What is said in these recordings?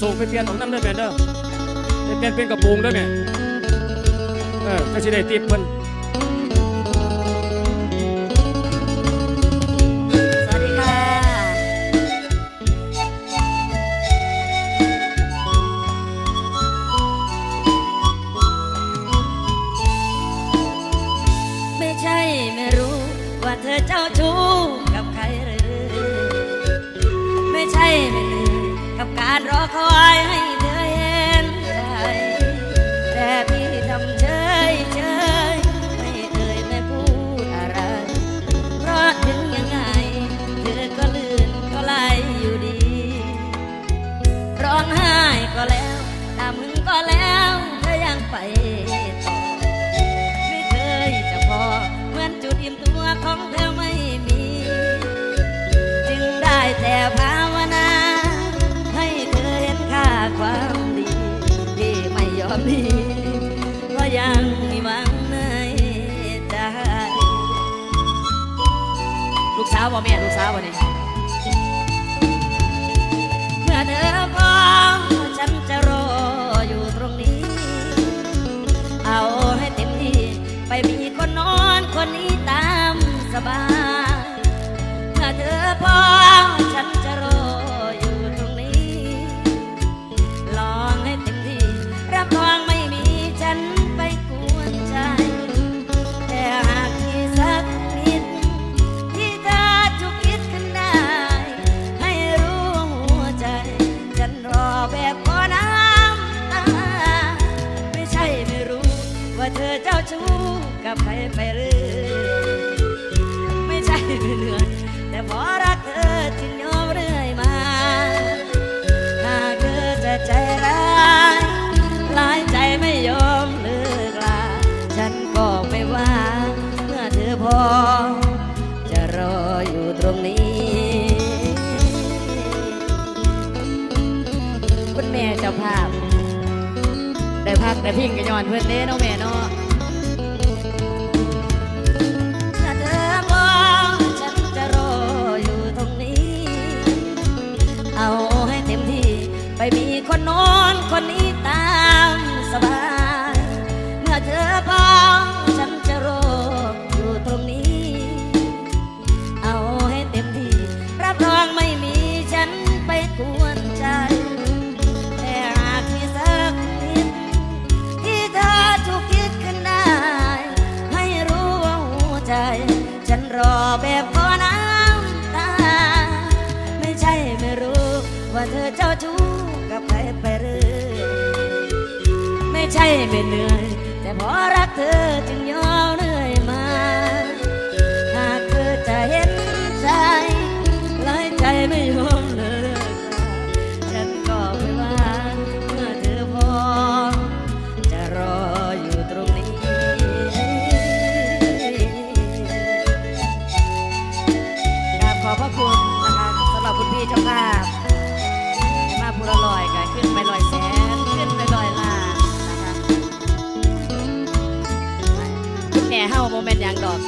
ส่งไปเปลี่ยนของน้ำเด้อแม่เด้อไปเปลี่ยนเป็นกระโปรงด้อแม่เออจะสิได้ติบเพิ่นสวัสดีค่ะ ไม่ใช่ไม่รู้ว่าเธอเจ้าชู้กับใครหรือ ไม่ใช่ไม่ลืม กับการรอคอยให้เธอเห็นใจแต่พี่าวบ่แม่ลูกสาวบ่นี่เมื่อเธอพร้อมฉันจะรออยู่ตรงนี้ เอาให้เต็มที่ ไปมีคนนอนคนนี้ตามสบาย ชู้กับใครไปหรือไม่ใช่ไม่เหนื่อยแต่พอรักเธอจึงยอมเรื่อยมาหากเธอจะใจร้ายหลายใจไม่ยอมเลิกลาฉันก็ไม่ว่าเมื่อเธอพอ จะรออยู่ตรงนี้คุณแม่เจ้าภาพ ได้พักได้พิงกันย้อนเพื่อนเด้เนาแม่นาะ ไปมีคนนอนคนนี้ตามสบาย เมื่อเธอพร้อม ไม่เหนื่อย แต่เพอรักเธอจึงยอม โมเมนต์อย่างดอก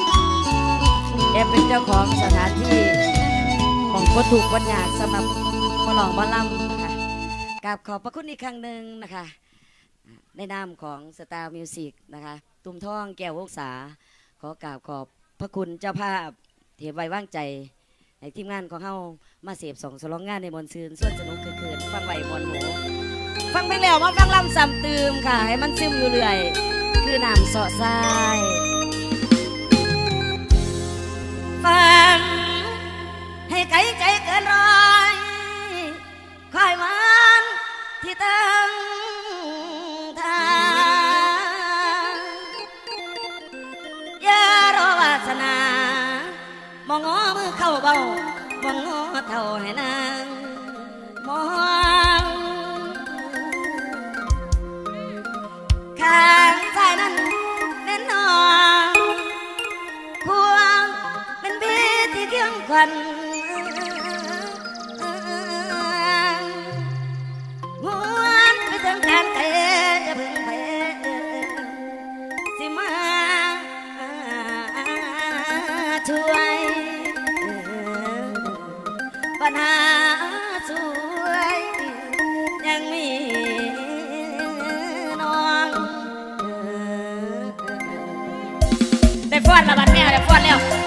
แอมเป็นเจ้าของสถานที่ของคนถูกวันยากสำหรับมาลองหมาลำค่ะกราบขอบพระคุณอีกครั้งหนึ่งนะคะในนามของสตาร์มิวสิกนะคะตุ้มท่องแก้ววงศาขอกราบขอบพระคุณเจ้าภาพเทไว้ว่างใจในทีมงานของเฮามาเสพสองสลองงานในมวลซืนส่วนสนุกคือคืนฟังไหวมวลหมูฟังเพลงแล้วมาฟังลำซ้ำตืมค่ะ ให้มันซึมอยู่เรื่อย คือน้ำเสาะทราย ฟั คันมวนไปถึงทางเตจะพึ่งไปสิมาช่วยปัญหาสวยยังมีน้องได้ฟอดละบัดแม่ได้ฟอดแล้ว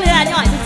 เหลือหน่อยที่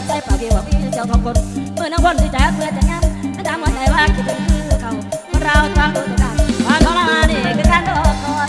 ยใจเปล่าเกี่ยวกัพี่เจ้าของคนเมื่อนักวนที่แจ๊เพื่อจะงั้นนั่นทมหัวใจว่าคิดถึงคือเขาเราทางดูตัวกันความทรมานนี่คือการโดนกอด